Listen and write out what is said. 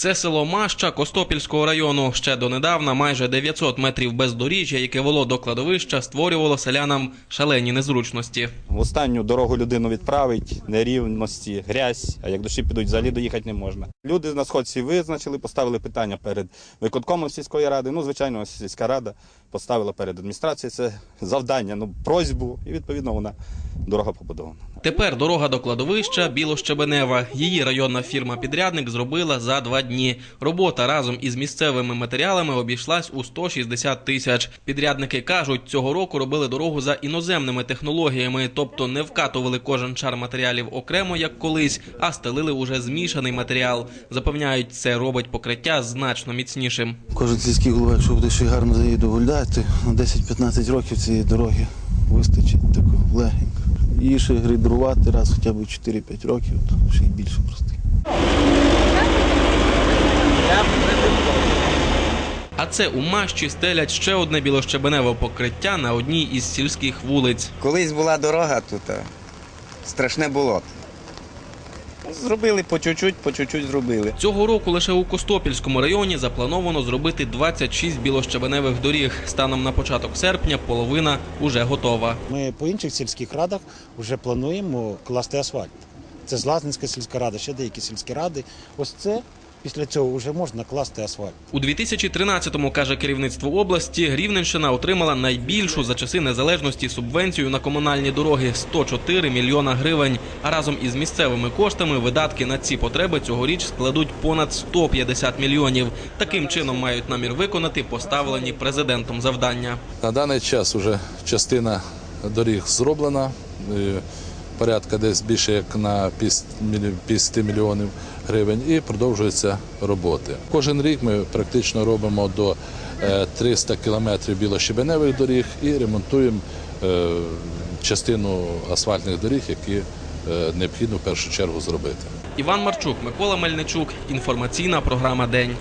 Це село Маща Костопільського району. Ще донедавна майже 900 метрів бездоріжжя, яке вело до кладовища, створювало селянам шалені незручності. В останню дорогу людину відправить, нерівності, грязь, а як душі підуть, взагалі доїхати не можна. Люди на сходці визначили, поставили питання перед виконкомом сільської ради. Ну, звичайно, сільська рада поставила перед адміністрацією це завдання, ну, просьбу, і відповідно вона дорога побудована. Тепер дорога до кладовища Білощебенева. Її районна фірма-підрядник зробила за два дні. Робота разом із місцевими матеріалами обійшлась у 160 тисяч. Підрядники кажуть, цього року робили дорогу за іноземними технологіями, тобто не вкатували кожен шар матеріалів окремо, як колись, а стелили уже змішаний матеріал. Запевняють, це робить покриття значно міцнішим. Кожен сільський голова, якщо буде ще гарно за її доглядати, на 10-15 років цієї дороги вистачить тако легенько. Її ще грейдерувати раз хоча б 4-5 років, то ще й більше прости. А це у Мащі стелять ще одне білощебеневе покриття на одній із сільських вулиць. Колись була дорога тут, страшне болото. Зробили по чуть-чуть, по чуть-чуть зробили. Цього року лише у Костопільському районі заплановано зробити 26 білощебеневих доріг. Станом на початок серпня половина уже готова. Ми по інших сільських радах вже плануємо класти асфальт. Це Злазненська сільська рада, ще деякі сільські ради. Ось це після цього вже можна класти асфальт. У 2013-му, каже керівництво області, Рівненщина отримала найбільшу за часи незалежності субвенцію на комунальні дороги 104 мільйона гривень. А разом із місцевими коштами видатки на ці потреби цьогоріч складуть понад 150 мільйонів. Таким чином мають намір виконати поставлені президентом завдання. На даний час вже частина доріг зроблена, е, порядка десь більше як на 50 мільйонів гривень, і продовжуються роботи. Кожен рік ми практично робимо до е, 300 кілометрів білощебеневих доріг і ремонтуємо е, частину асфальтних доріг, які е, необхідно в першу чергу зробити. Іван Марчук, Микола Мельничук. Інформаційна програма День.